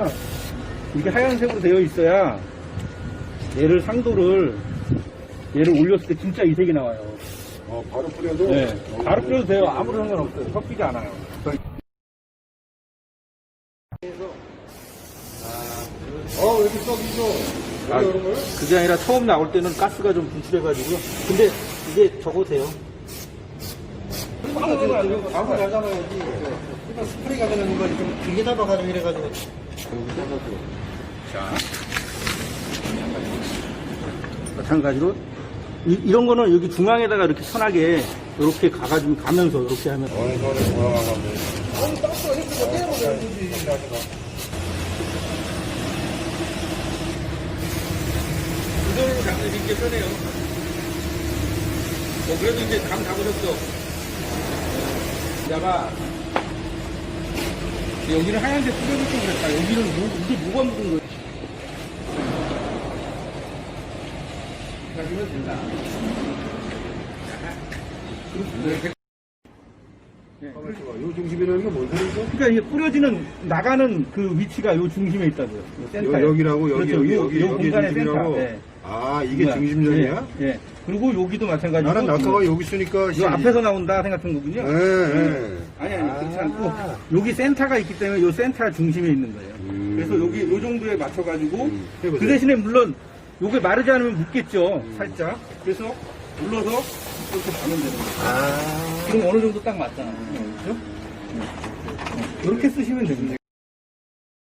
위치가 이렇게 하얀색으로 되어 있어야 얘를 상도를 얘를 올렸을 때 진짜 이색이 나와요. 어, 바로 뿌려도? 네. 어, 바로 뿌려도 돼요. 아무 상관없어요. 섞이지 않아요. 어, 여기 썩 있어. 아? 그게 아니라 처음 나올 때는 가스가 좀 분출해가지고요. 근데 이게 적어도 돼요. 방금 나잖아요, 여기. 이거 스프레이가 되는 거 이렇게 길게 잡아가지고 이래가지고. 자. 마찬가지로 이, 런 거는 여기 중앙에다가 이렇게 편하게 이렇게 가가지고 가면서 이렇게 하면 어느 손에 돌아가면 돼. 아니, 땄어. 이렇게 떼어버려. 그대로 잡는 게 편해요. 어, 그래도 이제 감 잡으셨 어. 야봐. 여기는 하얀색 뿌려줄 걸 그랬다. 여기는 뭐, 이게 뭐가 묻은 거야? 가지면 된다. 요 중심이라는 게 뭔 소리죠? 그러니까 이게 뿌려지는 나가는 그 위치가 요 중심에 있다고요. 요 센터에. 여, 기라고 여기, 그렇죠. 여기, 요, 여기, 요 여기 공간의 중심이라고? 센터. 네. 아, 이게 뭐야. 중심점이야? 예, 예. 그리고 여기도 마찬가지고. 나는 낙하가 여기 있으니까. 요 앞에서 나온다 생각한 거군요. 예, 예. 아니 아니 그렇지 아. 않고 여기 센터가 있기 때문에 요 센터 중심에 있는 거예요. 음. 그래서 여기 요 정도에 맞춰가지고 음, 그 해보세요. 대신에 물론 요게 마르지 않으면 묻겠죠 살짝. 그래서 눌러서 이렇게 가면 되는 거예요. 아. 지금 어느 정도 딱 맞잖아요. 그렇죠? 이렇게 쓰시면 됩니다.